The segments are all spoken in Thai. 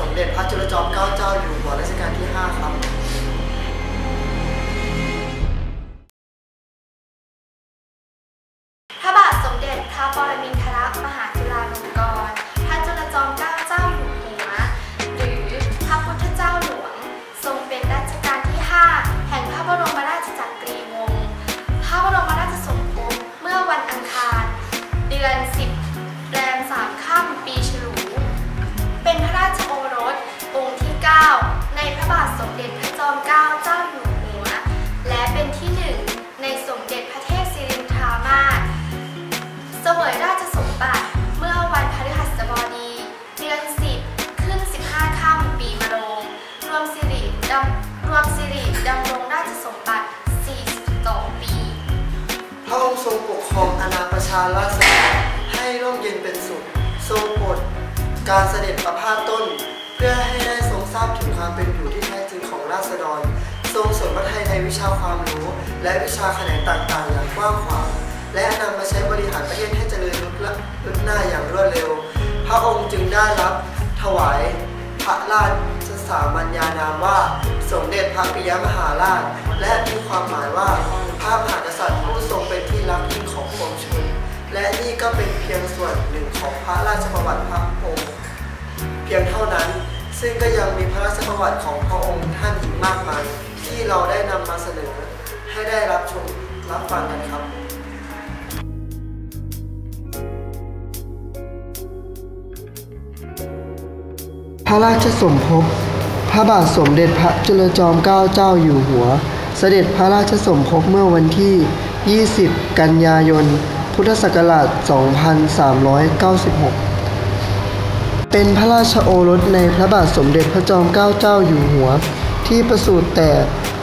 สมเด็จพระจุลจอมเก ชาราษฎรให้ร่มเย็นเป็นสุขทรงโปรดการเสด็จประพาสต้น เพื่อให้ได้ทรงทราบถึงความเป็นอยู่ที่แท้จริงของราษฎร ทรงสนพระทัยในวิชาความรู้ และวิชาแขนงต่างๆ อย่างกว้างขวางและนำมาใช้บริหารประเทศให้เจริญรุดละรุดหน้าอย่างรวดเร็ว พระองค์จึงได้รับถวายพระราชสามัญญานามว่า สมเด็จพระปิยมหาราช และมีความหมายว่าพระมหากษัตริย์ผู้ทรง และนี่ก็เป็นเพียงส่วนหนึ่งของพระราชประวัติพระองค์เพียงเท่านั้น ซึ่งก็ยังมีพระราชประวัติของพระองค์ท่านอีกมากมาย ที่เราได้นำมาเสนอ ให้ได้รับชมรับฟังกันครับพระราชสมภพ พระบาทสมเด็จพระจุลจอมเกล้าเจ้าอยู่หัว เสด็จพระราชสมภพเมื่อวันที่ 20 กันยายน พุทธศักราช 2396 เป็นพระราชโอรสในพระบาทสมเด็จพระจอมเกล้าเจ้าอยู่หัว ที่ประสูติแต่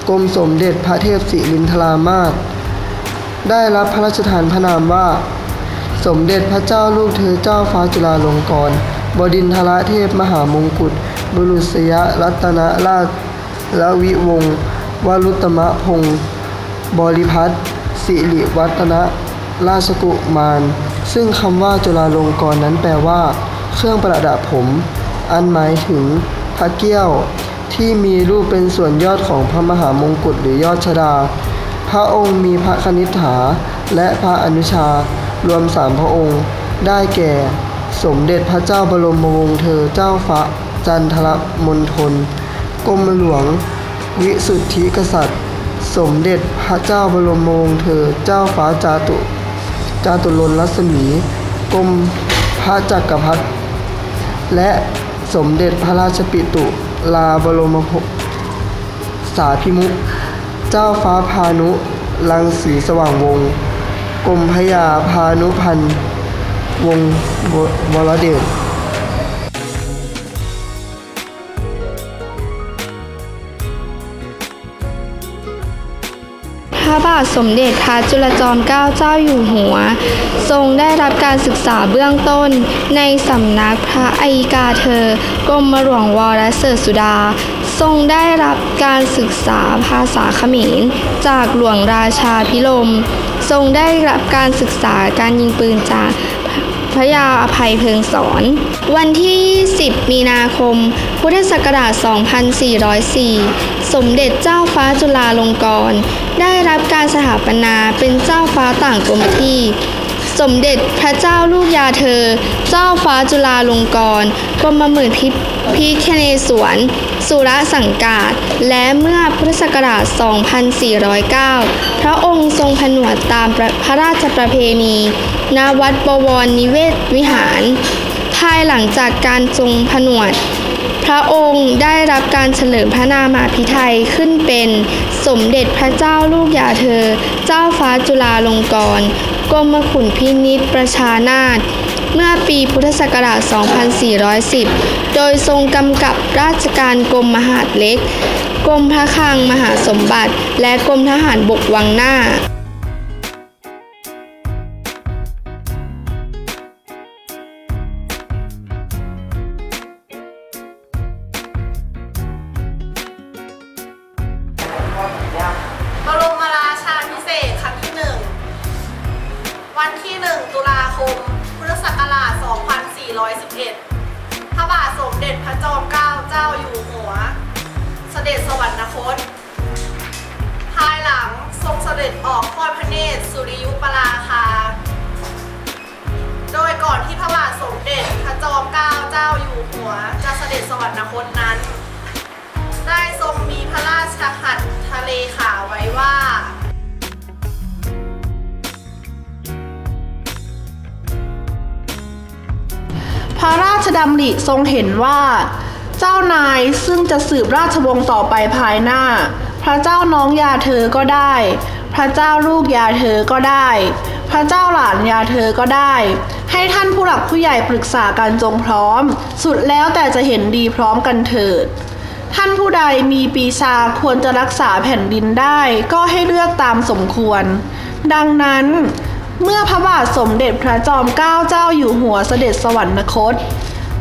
กรมสมเด็จพระเทพศิรินทรามาศได้รับพระราชทานพระนามว่า สมเด็จพระเจ้าลูกเธอเจ้าฟ้าจุฬาลงกรณ์บดินทรเทพมหามงกุฎบุรุษยรัตนราชลวิวงศ์วรุตมะพงศ์บริพัตรสิริวัฒนะ ราชกุมาร ซึ่งคำว่าจุฬาลงกรณ์นั้นแปลว่า เครื่องประดับผม อันหมายถึงพระเกี้ยวที่มีรูปเป็นส่วนยอดของพระมหามงกุฎหรือยอดชดา พระองค์มีพระคณิษฐา และพระอนุชารวมสามพระองค์ ได้แก่ สมเด็จพระเจ้าบรมวงศ์เธอเจ้าฟ้าจันทรมณฑลกรมหลวง วิสุทธิกษัตริย์ สมเด็จพระเจ้าบรมวงศ์เธอเจ้าฟ้าจาตุ จาตุรนรัศมีกรมพระจักรพรรดิและสมเด็จพระราชปิตุลาบรมโพสาพิมุขเจ้าฟ้าพานุลังสีสว่างวงศกรมพยาพานุพันธ์วงศววรเดช ระบาทสมเด็จพระจุลจอมเกล้าเจ้าอยู่หัว ทรงได้รับการศึกษาเบื้องต้น ในสำนักพระอัยการเธอกรมหลวงวรเสดสุดา ทรงได้รับการศึกษาภาษาเขมร จากหลวงราชาพิลม ทรงได้รับการศึกษาการยิงปืนจาก พระยาอภัยเพิงสอน วันที่ 10 มีนาคม พุทธศักราช 2404 สมเด็จเจ้าฟ้าจุฬาลงกรณ์ได้รับการสถาปนาเป็นเจ้าฟ้าต่างกรมที่ สมเด็จพระเจ้าลูกยาเธอ เจ้าฟ้าจุฬาลงกรณ์กรมหมื่นพิพิคเนศวร สุรสังกาศ และเมื่อพุทธศักราช 2409 พระองค์ทรงผนวดตามพระราชประเพณีณวัดบวรนิเวศวิหาร ภายหลังจากการทรงผนวด พระองค์ได้รับการเฉลิมพระนามาภิไธยขึ้นเป็นสมเด็จพระเจ้าลูกยาเธอ เจ้าฟ้าจุฬาลงกรณ์ กรมขุนพินิษประชานาถเมื่อปีพุทธศักราช 2410 โดยทรงกำกับราชการกรมมหาดเล็ก กรมพระคลังมหาสมบัติ และกรมทหารบกวังหน้า จ้าอยู่หัว เสด็จสวรรคต ภายหลังทรงเสด็จออกทอดพระเนตรสุริยุปราคา โดยก่อนที่พระบาทสมเด็จพระจอมเกล้าเจ้าอยู่หัว จะเสด็จสวรรคตนั้น ได้ทรงมีพระราชหัตถ์ทะเลขาไว้ว่าพระราชดำริทรงเห็นว่า เจ้านายซึ่งจะสืบราชวงศ์ต่อไปภายหน้า พระเจ้าน้องยาเธอก็ได้ พระเจ้าลูกยาเธอก็ได้ พระเจ้าหลานยาเธอก็ได้ ให้ท่านผู้หลักผู้ใหญ่ปรึกษากันจงพร้อม สุดแล้วแต่จะเห็นดีพร้อมกันเถิด ท่านผู้ใดมีปีชาควรจะรักษาแผ่นดินได้ ก็ให้เลือกตามสมควร ดังนั้นเมื่อพระบาทสมเด็จพระจอมเกล้าเจ้าอยู่หัวเสด็จสวรรคต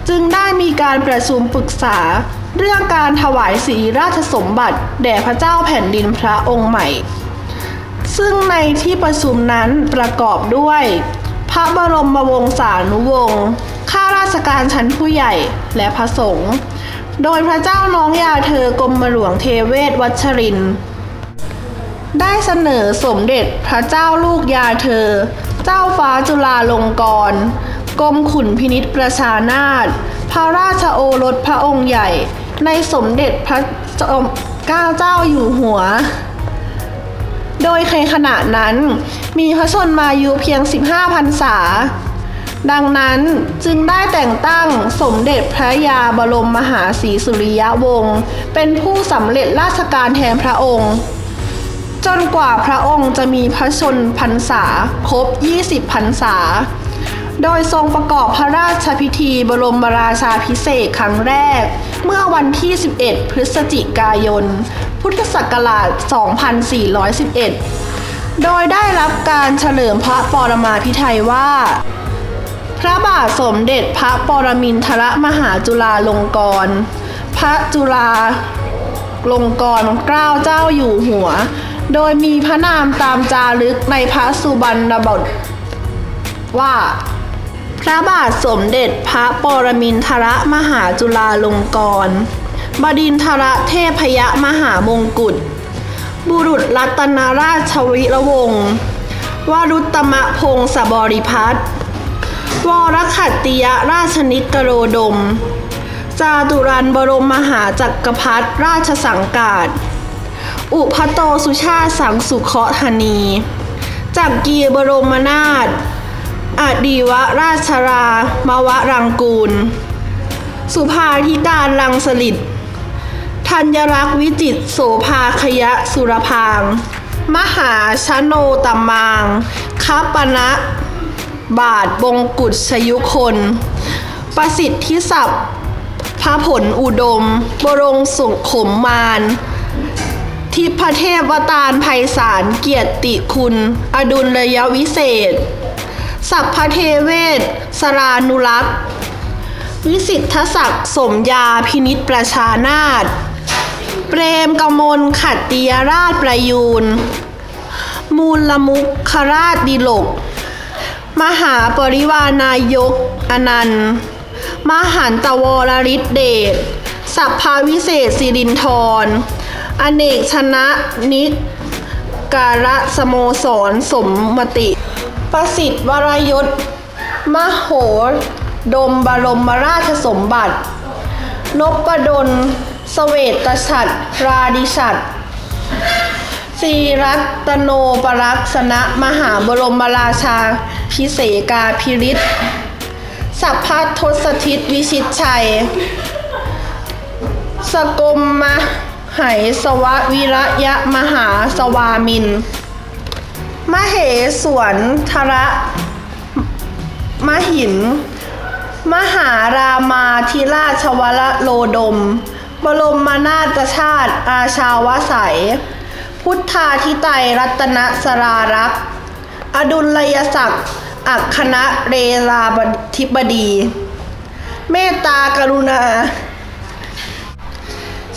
จึงได้มีการประชุมปรึกษา เรื่องการถวายสีราชสมบัติแด่พระเจ้าแผ่นดินพระองค์ใหม่ ซึ่งในที่ประชุมนั้นประกอบด้วย พระบรมวงศานุวงศ์ข้าราชการชั้นผู้ใหญ่และพระสงฆ์โดยพระเจ้าน้องยาเธอกรมหลวงเทเวศวัชริน ได้เสนอสมเด็จพระเจ้าลูกยาเธอ เจ้าฟ้าจุฬาลงกรณ์ กรมขุนพินิษประชานาถพระราชโอรสพระองค์ใหญ่ ในสมเด็จพระจอมเกล้าเจ้าอยู่หัว โดยในขณะนั้นมีพระชนมายุเพียง 15พรรษา ดังนั้นจึงได้แต่งตั้งสมเด็จพระยาบรมมหาศรีสุริยะวงศ์เป็นผู้สำเร็จราชการแทนพระองค์ จนกว่าพระองค์จะมีพระชนพรรษาครบ 20 พรรษา โดยทรงประกอบพระราชพิธีบรมราชาพิเศษครั้งแรก เมื่อวันที่ 11 พฤศจิกายน พุทธศักราช 2411 โดยได้รับการเฉลิมพระปรมาภิไธยว่า พระบาทสมเด็จพระปรมินทรมหาจุฬาลงกรณ์พระจุฬาลงกรณ์เกล้าเจ้าอยู่หัว โดยมีพระนามตามจารึกในพระสุบรรณบทว่า พระบาทสมเด็จพระปรมินทรมหาจุฬาลงกรณ์บดินทรเทพยมหามงกุฎ บุรุษรัตนราชวิรวงศ์วรุตมะพงศบริพัตรวรขัตติยราชนิกโรดม จาตุรันบรมมหาจักรพรรดิราชสังกาศ อุพโตสุชาติสังสุเคธนี จักกีบรมนาถ อดีวราชรามวรังกูล สุภาธิการลังสลิดธัญรักษ์วิจิตโสภาคยะสุรพาง มหาชโนตมางคัปปณะบาทบงกุฎชยุคน ประสิทธิศัพท์พระผลอุดม บรงสุขขมมานทิพเทพวตารไพศาลเกียรติคุณ อดุลระยะวิเศษ สัพพเทเวศสรานุรักษ์ วิสิทธศักดิ์สมยาพินิษประชานาถเปรมกมลขัตติยราชประยูน มูลลมุขคราชดิลก มหาปริวานายกอนันต์ มหันตวรริศเดช สัพพาวิเศษสิรินทรอเนกชนะนิการะสโมสรสมมติ ประสิทธิ์วรยศมโหดมบรมราชสมบัติ นพดลสเวตฉัตรราดิฉัตรสีรัตโนปรักษณะมหาบรมราชา พิเศษกาพิริศสัพพัททศทิศวิชิตชัย สกมมะไหสวะวิระยะมหาสวามิน มเหสวนทระมหิน มหารามาธิราชวรโลดม บรมนาถชาติอาชาวสัย พุทธาธิไตรรัตนสรารักษ์อดุลยศักดิ์อัคคณะเรลาบธิบดี เมตตากรุณา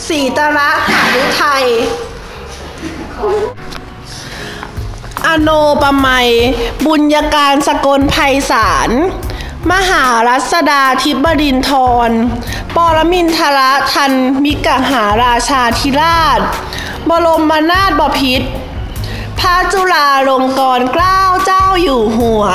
สีตระหาฤทัย อโนปมัย บุญญาการสกลไพศาร มหารัศดาทิบดินทร ปรมินทรทันมิกหาราชาธิราช บรมนาถบพิตรพระจุฬาลงกรณ์เกล้าเจ้าอยู่หัว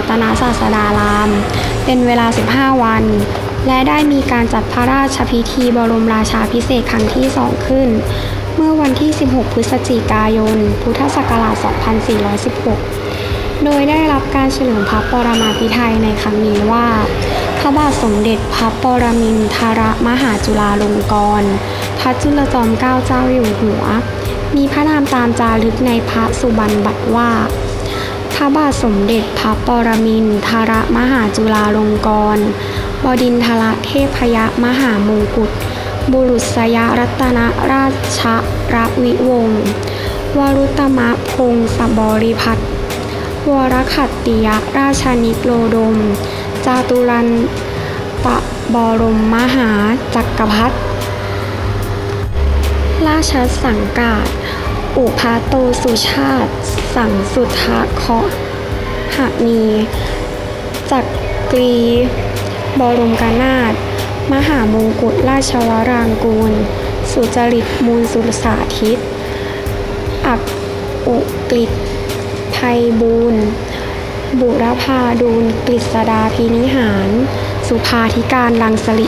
รัตนศาสดาราม เป็นเวลา 15 วัน และได้มีการจัดพระราชพิธีบรมราชาพิเศษครั้งที่สองขึ้น เมื่อวันที่ 16 พฤศจิกายน พุทธศักราช 2416 โดยได้รับการเฉลิมพระปรมาภิไธยในครั้งนี้ว่า พระบาทสมเด็จพระปรมินทรมหาจุฬาลงกรณ์พระจุลจอมเกล้าเจ้าอยู่หัว มีพระนามตามจารึกในพระสุบรรณบัตรว่า ระบาทสมเด็จพระปรมินทรมหาจุฬาลงกรณ์บดินทรเทพยมหามงกุฎบุรุษยรัตนราชรวิวงศ์วรุตมะพงศบริพัตรวรขัตติยราชนิโรดม จาตุรันปะบรมมหาจักรพรรดิราชสังกาศ อุพาโตสุชาติ สังสุทธะเคาะหนีจักกรี บรมกานาถมหามงกุฎราชวรางกูล สุจริตมูลสุรสาธิต อักอุกฤษไพบูรณ์บุรพาดูลกฤษดาพินิหาร สุภาธิการลังสลิ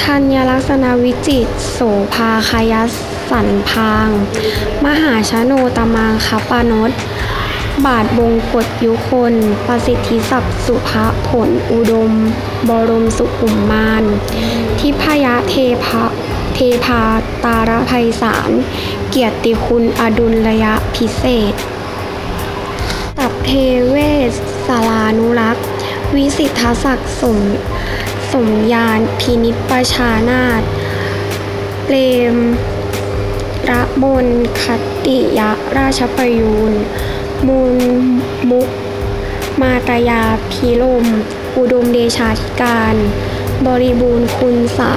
ธัญลักษณวิจิตโสภาคายัส สันพาง มหาชโนตมังคปานนบาทบงกฎยุคน ประสิทธิศัพท์สุภาผลอุดม บรมสุขุมมาน ทิพยเทพะเทพาตารภัยสาร เกียรติคุณอดุลระยะพิเศษ ตับเทเวศสารานุรักษ์ วิสิทธศักดิ์สมสมยานพินิจประชานาถเปรม ระมนคติยะราชประยูนมูลมุก มาตยาพีลม อุดมเดชาธิการ บริบูรณ์คุณสา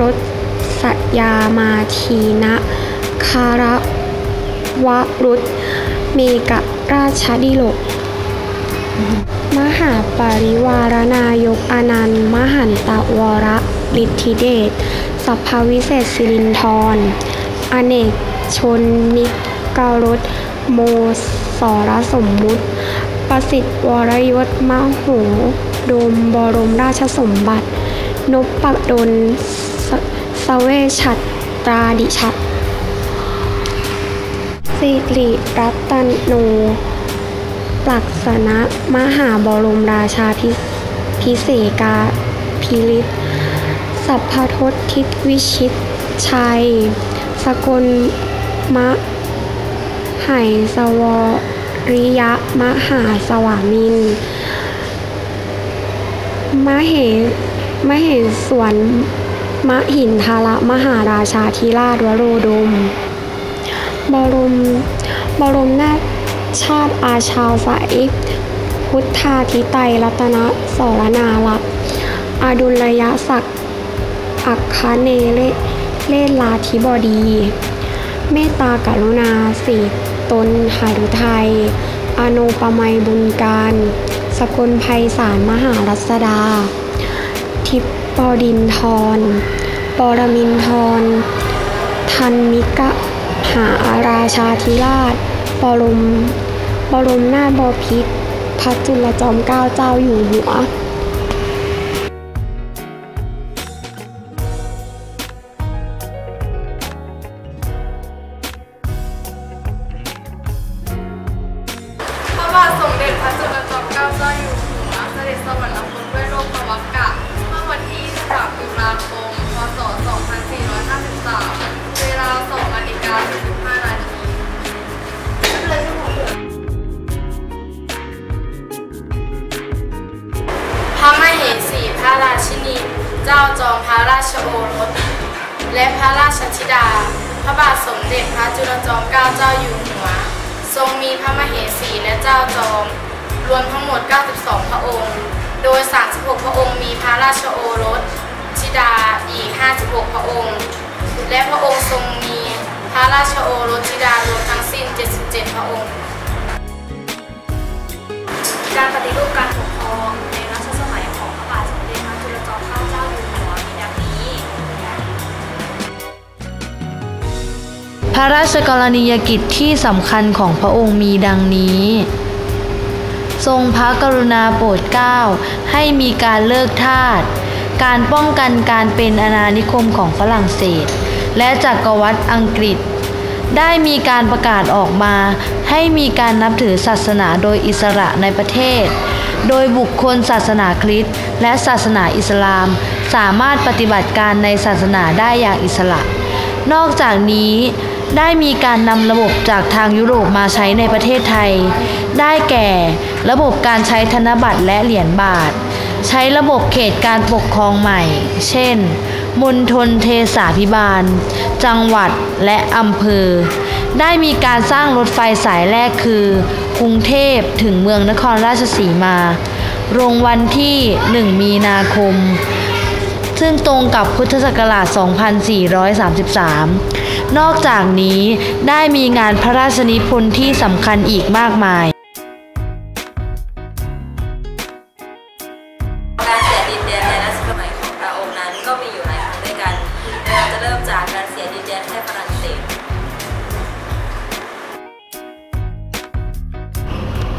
รสสัยามาทีนะคาระวรุษเมกะราชดิโลก มหาปริวารนายกอนันต์ มหันตวรฤทธิเดชสัพพวิเศษสิรินทร อเนกชนนิกรสโมสรสมมุติ ประสิทธิ์วรยศมโหดมบรมราชสมบัตินพปดลสสเวชัตตราดิชัดสิริรัตนโนปลักษณะมหาบรมราชาพิพิเศกาพิริศสัพพทศทิศวิชิตชัย สกลมะไหสวริยะมหาสวามินมเหมเหสวนมหินทาระมหาราชาธิราชวโรดม บรม บรมนาชาติอาชาวใสยพุทธาธิไตรัตนสรนาลักอดุลยศักดิ์อัคคเนเล เลศลาธิบดี เมตตากรุณาสีตนหารุไทย อโนปมัยบุญการ สกลภัยสารมหารัศดา ทิปปดินทรปรมินทรทันมิกะหาราชาธิราชบรมบรมนาถบพิตรพระจุลจอมเกล้าเจ้าอยู่หัว ระราชินี เจ้าจอมพระราชโอรส และพระราชธิดา พระบาทสมเด็จพระจุลจอมเกล้าเจ้าอยู่หัว ทรงมีพระมเหสีและเจ้าจอม รวมทั้งหมด 92 พระองค์ โดย 36 พระองค์มีพระราชโอรส ธิดาอีก 56 พระองค์ และพระองค์ทรงมีพระราชโอรสธิดารวมทั้งสิ้น 77 พระองค์ การปฏิรูปการ ระราชกรณียกิจที่สำคัญของพระองค์มีดังนี้ ทรงพระกรุณาโปรดเกล้าให้มีการเลิกทาส การป้องกันการเป็นอาณานิคมของฝรั่งเศส และจักรวรรดิอังกฤษ ได้มีการประกาศออกมา ให้มีการนับถือศาสนาโดยอิสระในประเทศ โดยบุคคลศาสนาคริสต์และศาสนาอิสลาม สามารถปฏิบัติการในศาสนาได้อย่างอิสระ นอกจากนี้ ได้มีการนำระบบจากทางยุโรปมาใช้ในประเทศไทย ได้แก่ ระบบการใช้ธนบัตรและเหรียญบาท ใช้ระบบเขตการปกครองใหม่ เช่น มณฑลเทศาพิบาล จังหวัดและอำเภอ ได้มีการสร้างรถไฟสายแรกคือ กรุงเทพถึงเมืองนครราชสีมา ลงวันที่ 1 มีนาคม ซึ่งตรงกับพุทธศักราช 2433 นอกจากนี้ได้มีงานพระราชนิพนธ์ที่สำคัญอีกมากมายการเสียดินแดนในรัชสมัยของพระองค์นั้นก็มีอยู่หลายครั้งด้วยกันเราจะเริ่มจากการเสียดินแดนให้ฝรั่งเศส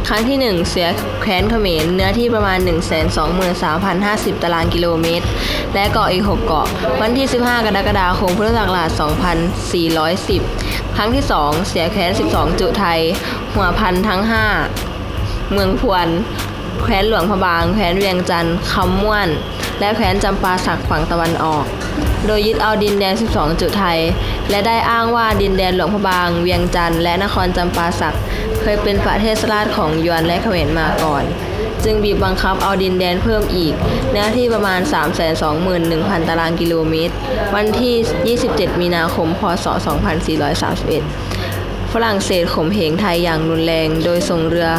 ครั้งที่ 1 เสียแคว้นเขมรเนื้อที่ประมาณ 123,050 ตารางกิโลเมตร และเกาะอีก 6 เกาะ วันที่ 15 กรกฎาคมพุทธศักราช 2410 ครั้งที่ 2 เสียแค้น 12 จุไทย หัวพันทั้ง 5 เมืองพวน แคว้นหลวงพระบาง แคว้นเวียงจันทร์คำม่วน และแคว้นจำปาสักฝั่งตะวันออก โดยยึดเอาดินแดน 12 จุไทย และได้อ้างว่าดินแดนหลวงพระบาง เวียงจันทร์และนครจำปาสักเคยเป็นประเทศราชของยวนและเขมรมาก่อน จึงบีบบังคับเอาดินแดนเพิ่มอีก เนื้อที่ประมาณ 321,000 ตารางกิโลเมตร วันที่ 27 มีนาคม พศ 2431 ฝรั่งเศสข่มเหงไทยอย่างรุนแรง โดยส่งเรือ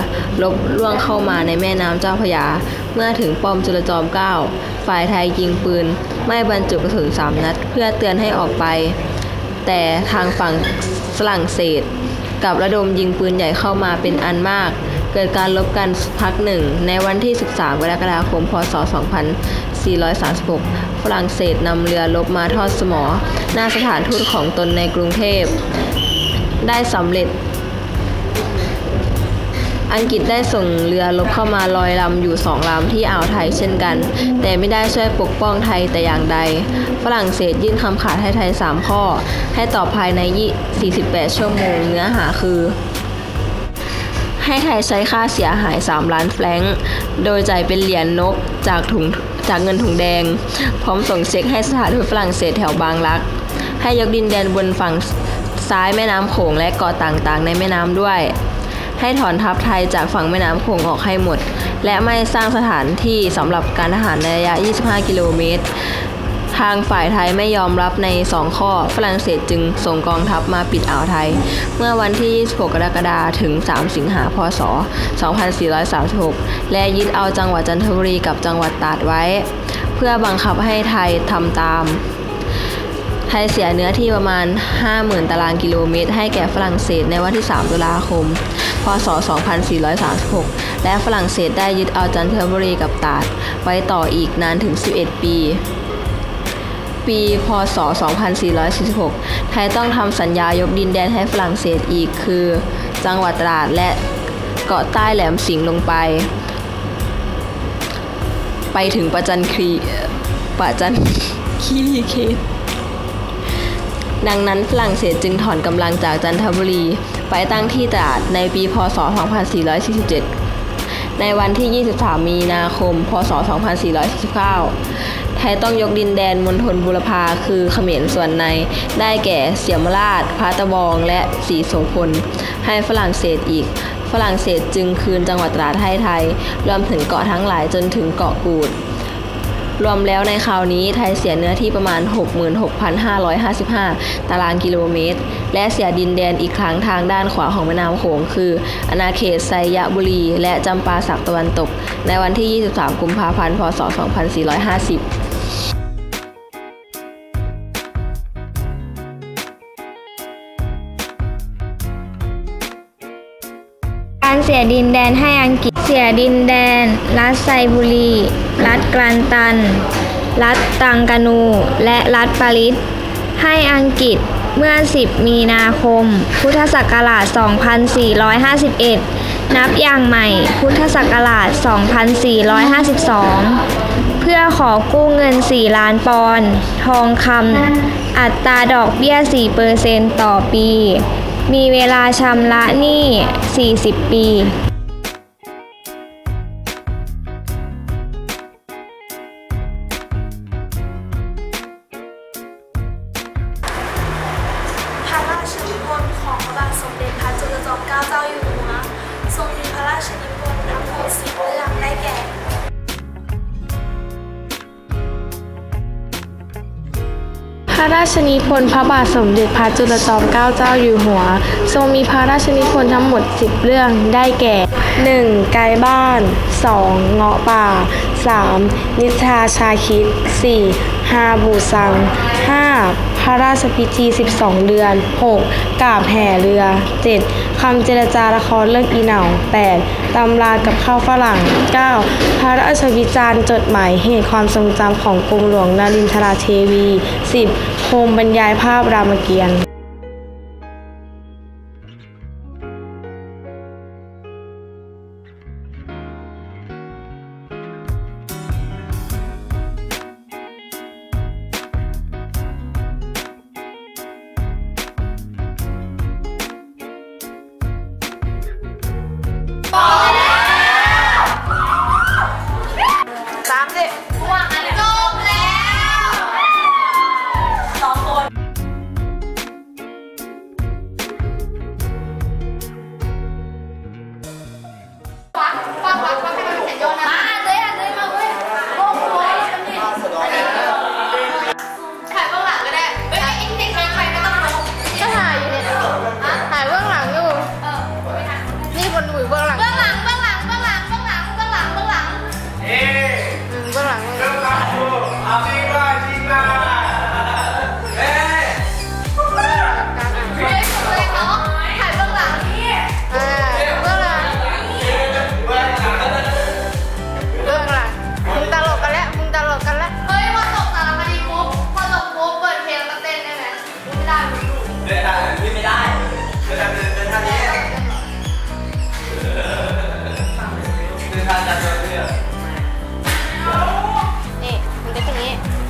ลบล่วงเข้ามาในแม่น้ำเจ้าพระยา เมื่อถึงป้อมจุลจอมเกล้าฝ่ายไทยยิงปืน ไม่บรรจุกระสุนสามนัด เพื่อเตือนให้ออกไป แต่ทางฝั่งฝรั่งเศสกับระดมยิงปืนใหญ่เข้ามาเป็นอันมาก เกิดการลบกันพักหนึ่ง ในวันที่ 13 กรกฎาคม พศ 2436 ฝรั่งเศสนำเรือลบมาทอดสมอ หน้าสถานทูตของตนในกรุงเทพ ได้สำเร็จ อังกฤษได้ส่งเรือรบเข้ามาลอยลำอยู่สองลำที่อ่าวไทยเช่นกัน แต่ไม่ได้ช่วยปกป้องไทยแต่อย่างใด ฝรั่งเศสยื่นคำขาดให้ไทย 3 ข้อ ให้ตอบภายใน 48 ชั่วโมงเนื้อหาคือ ให้ไทยใช้ค่าเสียหาย 3 ล้านแฟรงก์โดยจ่ายเป็นเหรียญนกจากถุงจากเงินถุงแดง พร้อมส่งเช็คให้สถานทูตฝรั่งเศสแถวบางรัก ให้ยกดินแดนบนฝั่งซ้ายแม่น้ำโขงและเกาะต่างๆ ในแม่น้ำด้วย ให้ถอนทัพไทยจากฝั่งแม่น้ำโขงออกให้หมด และไม่สร้างสถานที่สำหรับการทหารในระยะ 25 กิโลเมตร ทางฝ่ายไทยไม่ยอมรับใน 2 ข้อ ฝรั่งเศสจึงส่งกองทัพมาปิดอ่าวไทย เมื่อวันที่ 26 กรกฎาคมถึง 3 สิงหาพศ 2436 และยึดเอาจังหวัดจันทบุรีกับจังหวัดตราดไว้ เพื่อบังคับให้ไทยทำตาม ไทยเสียเนื้อที่ประมาณ 50,000 ตารางกิโลเมตร ให้แก่ฝรั่งเศสในวันที่ 3 ตุลาคม พศ 2436 และฝรั่งเศสได้ยึดเอาจันทบุรีกับตาด ไว้ต่ออีกนานถึง 11 ปี ปี พศ 2446 ไทยต้องทำสัญญายกดินแดนให้ฝรั่งเศสอีกคือ จังหวัดตราดและเกาะใต้แหลมสิงห์ลงไป ไปถึงประจันครีประจันคีรีเขต ดังนั้นฝรั่งเศสจึงถอนกำลังจากจันทบุรี ไปตั้งที่ตราดในปีพศ 2447 ในวันที่ 23 มีนาคม พศ 2449 ไทยต้องยกดินแดนมณฑลบุรพาคือเขมรส่วนใน ได้แก่เสียมราชพระตะบอง และศรีโสพล ให้ฝรั่งเศสอีก ฝรั่งเศสจึงคืนจังหวัดตราดให้ไทย รวมถึงเกาะทั้งหลายจนถึงเกาะกูด รวมแล้วในคราวนี้ไทยเสียเนื้อที่ประมาณ 66,555 ตารางกิโลเมตร และเสียดินแดนอีกครั้งทางด้านขวาของแม่น้ำโขงคือ อาณาเขตไซยบุรี และจำปาสักตะวันตก ในวันที่ 23 กุมภาพันธ์ พศ 2450การเสียดินแดนให้อังกฤษ สียดินแดน รัฐไซบุรี รัฐกลันตัน รัฐตังกานู และรัฐปาริส ให้อังกฤษเมื่อ 10 มีนาคม พุทธศักราช 2451 นับอย่างใหม่ พุทธศักราช 2452 เพื่อขอกู้เงิน 4 ล้านปอนด์ ทองคำ อัตราดอกเบี้ย 4%ต่อปี มีเวลาชำระหนี้ 40 ปี นิพนธ์พระบาทสมเด็จพระจุลจอมเกล้าเจ้าอยู่หัว ทรงมีพระราชนิพนธ์ทั้งหมด 10 เรื่องได้แก่ 1. ไกลบ้าน 2. เงาะป่า 3. นิทราชาคิด 4. ฮาบูซัง 5. พระราชพิธี 12 เดือน 6. กาบแห่เรือ 7. คำเจรจาละครเรื่องอีเหนา 8. ตำรากับข้าวฝรั่ง 9. พระราชวิจารณ์จดหมายเหตุความทรงจำของกรมหลวงนารินทราเทวี 10. โคมบรรยายภาพรามเกียรติ์ ถ่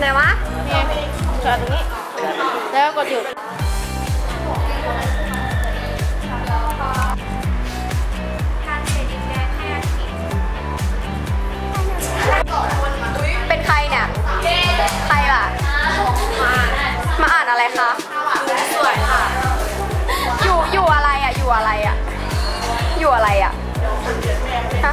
ไหนวะนี่จอดตรงนี้ แล้วก็กดหยุดการเสียดินแดนให้อังกฤษเป็นใครเนี่ย ใครล่ะ มาอ่านอะไรคะสวยค่ะ อยู่อยู่อะไรอะ อยู่อะไรอะ อยู่อะไรอะ ฮะ